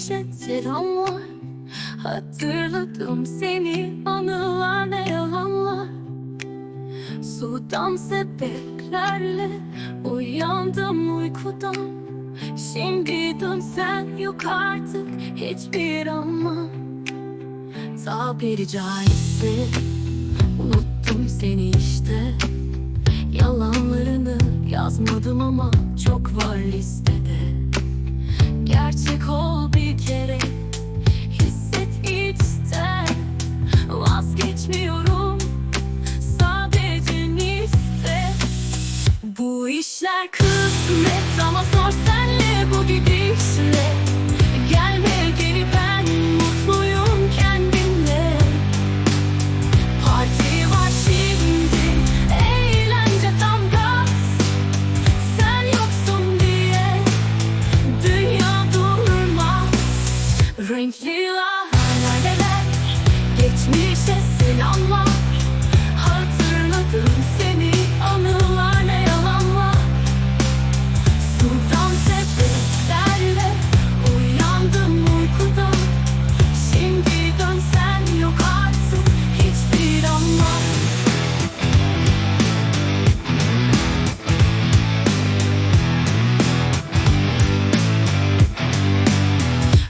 Selamlar Hatırladım seni. Anılar ne yalanlar. Sudan sebeplerle Uyandım uykudan. Şimdi dönsen yok artık hiçbir anlam. Tabiri caizse Unuttum seni işte. Yalanlarını yazmadım ama çok var listede Vazgeçmiyorum Sadece iste Bu işler kısmet Ama zor senle bu gidişle. Gelme geri ben Mutluyum kendimle. Parti var şimdi Eğlence tam gaz. Sen yoksun diye Dünya durmaz. Renkli laleler Geçmişe selamlar. Hatırladım seni Anılar ne yalanlar. Sultan sebeplerle Uyandım uykudan Şimdi dönsen yok artık Hiçbir anlam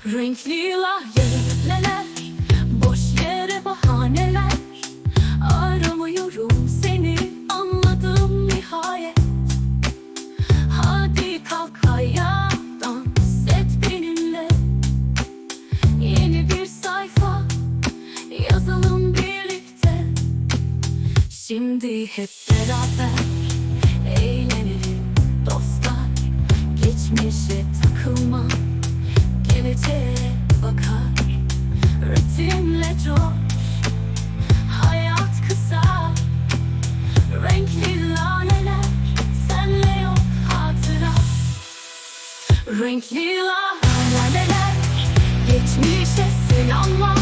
Renkli Boş Şimdi hep beraber Eğlenelim dostlar. Geçmişe takılma Geleceğe bakar. Ritimle coş Hayat kısa. Renkli laleler Senle yok hatıra. Renkli laleler Geçmişe selamlar